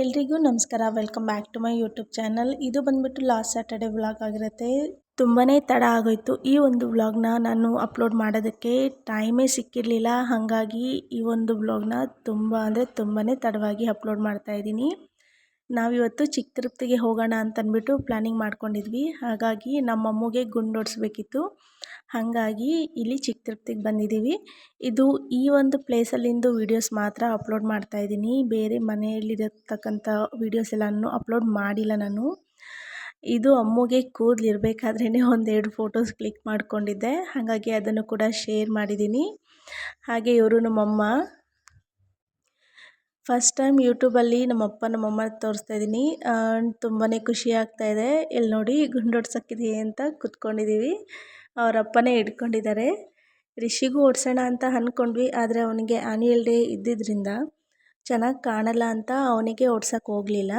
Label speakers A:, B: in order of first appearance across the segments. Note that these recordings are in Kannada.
A: ಎಲ್ರಿಗೂ ನಮಸ್ಕಾರ. Welcome back to my YouTube channel. ಇದು ಬಂದ್ಬಿಟ್ಟು ಲಾಸ್ಟ್ ಸ್ಯಾಟರ್ಡೆ ವ್ಲಾಗ್ ಆಗಿರುತ್ತೆ. ತುಂಬಾ ತಡ ಆಗೋಯಿತು. ಈ ಒಂದು ವ್ಲಾಗ್ನ ನಾನು ಅಪ್ಲೋಡ್ ಮಾಡೋದಕ್ಕೆ ಟೈಮೇ ಸಿಕ್ಕಿರಲಿಲ್ಲ. ಹಾಗಾಗಿ ಈ ಒಂದು ವ್ಲಾಗ್ನ ತುಂಬ ಅಂದರೆ ತುಂಬಾ ತಡವಾಗಿ ಅಪ್ಲೋಡ್ ಮಾಡ್ತಾ ಇದ್ದೀನಿ. ನಾವಿವತ್ತು ಚಿಕ್ಕ ತಿರುಪ್ತಿಗೆ ಹೋಗೋಣ ಅಂತಂದ್ಬಿಟ್ಟು ಪ್ಲ್ಯಾನಿಂಗ್ ಮಾಡ್ಕೊಂಡಿದ್ವಿ. ಹಾಗಾಗಿ ನಮ್ಮ ಅಮ್ಮಗೆ ಗುಂಡೋಡಿಸ್ಬೇಕಿತ್ತು ಹಾಗಾಗಿ ಇಲ್ಲಿ ಚಿಕ್ಕ ಬಂದಿದ್ದೀವಿ ಇದು ಈ ಒಂದು ಪ್ಲೇಸಲ್ಲಿಂದು ವೀಡಿಯೋಸ್ ಮಾತ್ರ ಅಪ್ಲೋಡ್ ಮಾಡ್ತಾ ಇದ್ದೀನಿ. ಬೇರೆ ಮನೆಯಲ್ಲಿರತಕ್ಕಂಥ ವೀಡಿಯೋಸ್ ಎಲ್ಲನೂ ಅಪ್ಲೋಡ್ ಮಾಡಿಲ್ಲ ನಾನು. ಇದು ಅಮ್ಮಗೆ ಕೂದಲಿರಬೇಕಾದ್ರೇ ಒಂದೆರಡು ಫೋಟೋಸ್ ಕ್ಲಿಕ್ ಮಾಡಿಕೊಂಡಿದ್ದೆ. ಹಾಗಾಗಿ ಅದನ್ನು ಕೂಡ ಶೇರ್ ಮಾಡಿದ್ದೀನಿ ಹಾಗೆ ಇವರು ನಮ್ಮಮ್ಮ. ಫಸ್ಟ್ ಟೈಮ್ ಯೂಟ್ಯೂಬಲ್ಲಿ ನಮ್ಮಪ್ಪ ನಮ್ಮಮ್ಮ ತೋರಿಸ್ತಾ ಇದ್ದೀನಿ. ತುಂಬಾ ಖುಷಿ ಆಗ್ತಾಯಿದೆ ಇಲ್ಲಿ ನೋಡಿ, ಗುಂಡೊಡ್ಸಕ್ಕಿದೆ ಅಂತ ಕುತ್ಕೊಂಡಿದ್ದೀವಿ ಅವರ ಅಪ್ಪನೇ ಹಿಡ್ಕೊಂಡಿದ್ದಾರೆ. ರಿಷಿಗೂ ಓಡಿಸೋಣ ಅಂತ ಅಂದ್ಕೊಂಡ್ವಿ ಆದರೆ ಅವನಿಗೆ ಆ್ಯನ್ಯುಯಲ್ ಡೇ ಇದ್ದಿದ್ದರಿಂದ ಚೆನ್ನಾಗಿ ಕಾಣಲ್ಲ ಅಂತ ಅವನಿಗೆ ಓಡ್ಸೋಕ್ಕೆ ಹೋಗಲಿಲ್ಲ.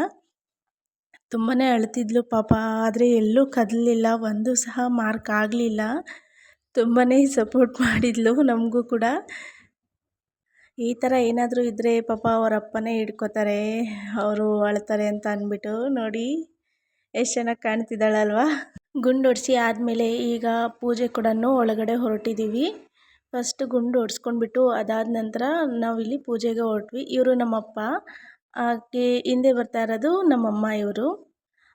A: ತುಂಬಾ ಅಳ್ತಿದ್ಲು ಪಾಪ, ಆದರೆ ಎಲ್ಲೂ ಕದಲಿಲ್ಲ, ಒಂದು ಸಹ ಮಾರ್ಕ್ ಆಗಲಿಲ್ಲ. ತುಂಬಾ ಸಪೋರ್ಟ್ ಮಾಡಿದ್ಲು ನಮಗೂ ಕೂಡ. ಈ ಥರ ಏನಾದರೂ ಇದ್ದರೆ ಪಾಪ ಅವರ ಅಪ್ಪನೇ ಹಿಡ್ಕೋತಾರೆ, ಅವರು ಅಳ್ತಾರೆ ಅಂತ ಅಂದ್ಬಿಟ್ಟು ನೋಡಿ, ಎಷ್ಟು ಚೆನ್ನಾಗಿ ಕಾಣ್ತಿದ್ದಾಳಲ್ವಾ. ಗುಂಡು ಹೊಡ್ಸಿ ಆದಮೇಲೆ ಈಗ ಪೂಜೆ ಕೂಡ ಒಳಗಡೆ ಹೊರಟಿದ್ದೀವಿ ಫಸ್ಟ್ ಗುಂಡು ಹೊಡ್ಸ್ಕೊಂಡ್ಬಿಟ್ಟು ಅದಾದ ನಂತರ ನಾವಿಲ್ಲಿ ಪೂಜೆಗೆ ಹೊರಟ್ವಿ. ಇವರು ನಮ್ಮಪ್ಪ, ಆಕೆ ಹಿಂದೆ ಬರ್ತಾ ಇರೋದು ನಮ್ಮಮ್ಮ ಇವರು.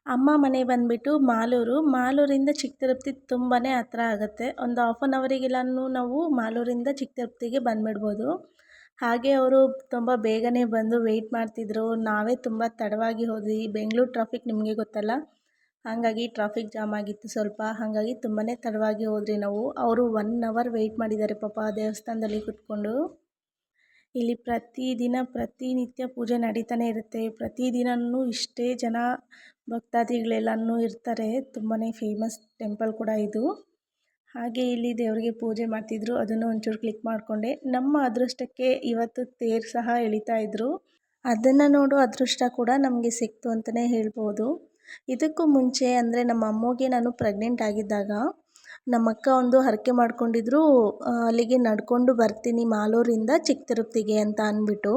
A: ಅಮ್ಮ ಮನೆ ಬಂದುಬಿಟ್ಟು ಮಾಲೂರು. ಮಾಲೂರಿಂದ ಚಿಕ್ಕ ತಿರುಪತಿ ತುಂಬಾ ಹತ್ರ ಆಗುತ್ತೆ. ಒಂದು ಹಾಫ್ ಆನ್ ಅವರಿಗೆಲ್ಲನೂ ನಾವು ಮಾಲೂರಿಂದ ಚಿಕ್ಕ ತಿರುಪ್ತಿಗೆ ಬಂದುಬಿಡ್ಬೋದು. ಹಾಗೆ ಅವರು ತುಂಬ ಬೇಗನೆ ಬಂದು ವೆಯ್ಟ್ ಮಾಡ್ತಿದ್ರು. ನಾವೇ ತುಂಬ ತಡವಾಗಿ ಹೋದ್ವಿ. ಬೆಂಗಳೂರು ಟ್ರಾಫಿಕ್ ನಿಮಗೆ ಗೊತ್ತಲ್ಲ? ಹಾಗಾಗಿ ಟ್ರಾಫಿಕ್ ಜಾಮ್ ಆಗಿತ್ತು ಸ್ವಲ್ಪ. ಹಾಗಾಗಿ ತುಂಬಾ ತಡವಾಗಿ ಹೋದ್ರಿ ನಾವು. ಅವರು ಒನ್ ಅವರ್ ವೆಯ್ಟ್ ಮಾಡಿದ್ದಾರೆ ಪಾಪ ದೇವಸ್ಥಾನದಲ್ಲಿ ಕೂತ್ಕೊಂಡು. ಇಲ್ಲಿ ಪ್ರತಿದಿನ ಪ್ರತಿನಿತ್ಯ ಪೂಜೆ ನಡೀತಾನೆ ಇರುತ್ತೆ. ಪ್ರತಿದಿನವೂ ಇಷ್ಟೇ ಜನ ಭಕ್ತಾದಿಗಳೆಲ್ಲನೂ ಇರ್ತಾರೆ. ತುಂಬಾ ಫೇಮಸ್ ಟೆಂಪಲ್ ಕೂಡ ಇದು. ಹಾಗೆ ಇಲ್ಲಿ ದೇವರಿಗೆ ಪೂಜೆ ಮಾಡ್ತಿದ್ರು. ಅದನ್ನು ಒಂಚೂರು ಕ್ಲಿಕ್ ಮಾಡಿಕೊಂಡೆ. ನಮ್ಮ ಅದೃಷ್ಟಕ್ಕೆ ಇವತ್ತು ತೇರು ಸಹ ಎಳಿತಾ ಇದ್ರು. ಅದನ್ನು ನೋಡೋ ಅದೃಷ್ಟ ಕೂಡ ನಮಗೆ ಸಿಕ್ತು ಅಂತಲೇ ಹೇಳ್ಬೋದು. ಇದಕ್ಕೂ ಮುಂಚೆ ಅಂದರೆ ನಮ್ಮ ಅಮ್ಮಗೆ ನಾನು ಪ್ರೆಗ್ನೆಂಟ್ ಆಗಿದ್ದಾಗ ನಮ್ಮ ಅಕ್ಕ ಒಂದು ಹರಕೆ ಮಾಡ್ಕೊಂಡಿದ್ರು ಅಲ್ಲಿಗೆ ನಡ್ಕೊಂಡು ಬರ್ತೀನಿ ಮಾಲೂರಿಂದ ಚಿಕ್ಕ ತಿರುಪತಿಗೆ ಅಂತ ಅಂದ್ಬಿಟ್ಟು.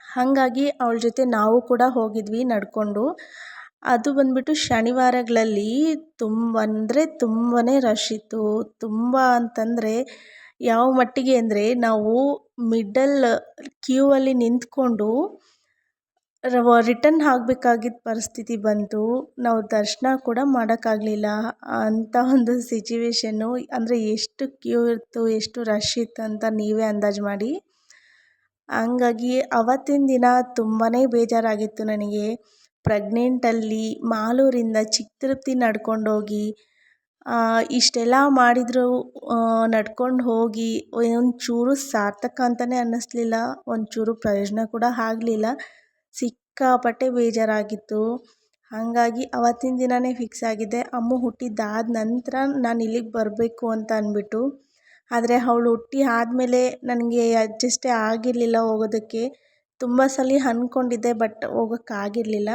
A: ಹಾಗಾಗಿ ಅವಳ ಜೊತೆ ನಾವು ಕೂಡ ಹೋಗಿದ್ವಿ ನಡ್ಕೊಂಡು. ಅದು ಬಂದ್ಬಿಟ್ಟು ಶನಿವಾರಗಳಲ್ಲಿ ತುಂಬ, ಅಂದರೆ ತುಂಬಾ ರಶ್ ಇತ್ತು. ತುಂಬ ಅಂತಂದರೆ ಯಾವ ಮಟ್ಟಿಗೆ ಅಂದರೆ ನಾವು ಮಿಡಲ್ ಕ್ಯೂ ಅಲ್ಲಿ ನಿಂತ್ಕೊಂಡು ರಿಟರ್ನ್ ಆಗಬೇಕಾಗಿದ್ದ ಪರಿಸ್ಥಿತಿ ಬಂತು. ನಾವು ದರ್ಶನ ಕೂಡ ಮಾಡೋಕ್ಕಾಗಲಿಲ್ಲ. ಅಂಥ ಒಂದು ಸಿಚುವೇಶನ್ನು ಅಂದರೆ ಎಷ್ಟು ಕ್ಯೂ ಇತ್ತು, ಎಷ್ಟು ರಶ್ ಇತ್ತು ಅಂತ ನೀವೇ ಅಂದಾಜು ಮಾಡಿ. ಹಂಗಾಗಿ ಅವತ್ತಿನ ದಿನ ತುಂಬಾ ಬೇಜಾರಾಗಿತ್ತು ನನಗೆ. ಪ್ರೆಗ್ನೆಂಟಲ್ಲಿ ಮಾಲೂರಿಂದ ಚಿಕ್ಕ ತಿರುಪತಿ ನಡ್ಕೊಂಡೋಗಿ ಇಷ್ಟೆಲ್ಲ ಮಾಡಿದರೂ ನಡ್ಕೊಂಡು ಹೋಗಿ, ಒಂಚೂರು ಸಾರ್ಥಕ ಅಂತಲೇ ಅನ್ನಿಸ್ಲಿಲ್ಲ. ಒಂಚೂರು ಪ್ರಯೋಜನ ಕೂಡ ಆಗಲಿಲ್ಲ. ಸಿಕ್ಕಾಪಟ್ಟೆ ಬೇಜಾರಾಗಿತ್ತು. ಹಾಗಾಗಿ ಅವತ್ತಿನ ದಿನವೇ ಫಿಕ್ಸ್ ಆಗಿದ್ದೆ ಅಮ್ಮ ಹುಟ್ಟಿದ್ದಾದ ನಂತರ ನಾನು ಇಲ್ಲಿಗೆ ಬರಬೇಕು ಅಂತ ಅಂದ್ಬಿಟ್ಟು ಆದರೆ ಅವಳು ಹುಟ್ಟಿ ಆದಮೇಲೆ ನನಗೆ ಅಡ್ಜಸ್ಟೇ ಆಗಿರಲಿಲ್ಲ ಹೋಗೋದಕ್ಕೆ. ತುಂಬ ಸಲ ಅಂದ್ಕೊಂಡಿದ್ದೆ ಬಟ್ ಹೋಗೋಕ್ಕಾಗಿರಲಿಲ್ಲ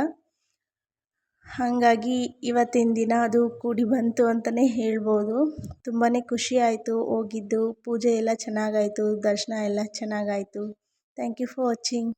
A: ಹಾಗಾಗಿ ಇವತ್ತಿನ ದಿನ ಅದು ಕೂಡಿ ಬಂತು ಅಂತಲೇ ಹೇಳ್ಬೋದು. ತುಂಬಾ ಖುಷಿ ಆಯಿತು ಹೋಗಿದ್ದು. ಪೂಜೆ ಎಲ್ಲ ಚೆನ್ನಾಗಾಯಿತು. ದರ್ಶನ ಎಲ್ಲ ಚೆನ್ನಾಗಾಯಿತು. Thank you for watching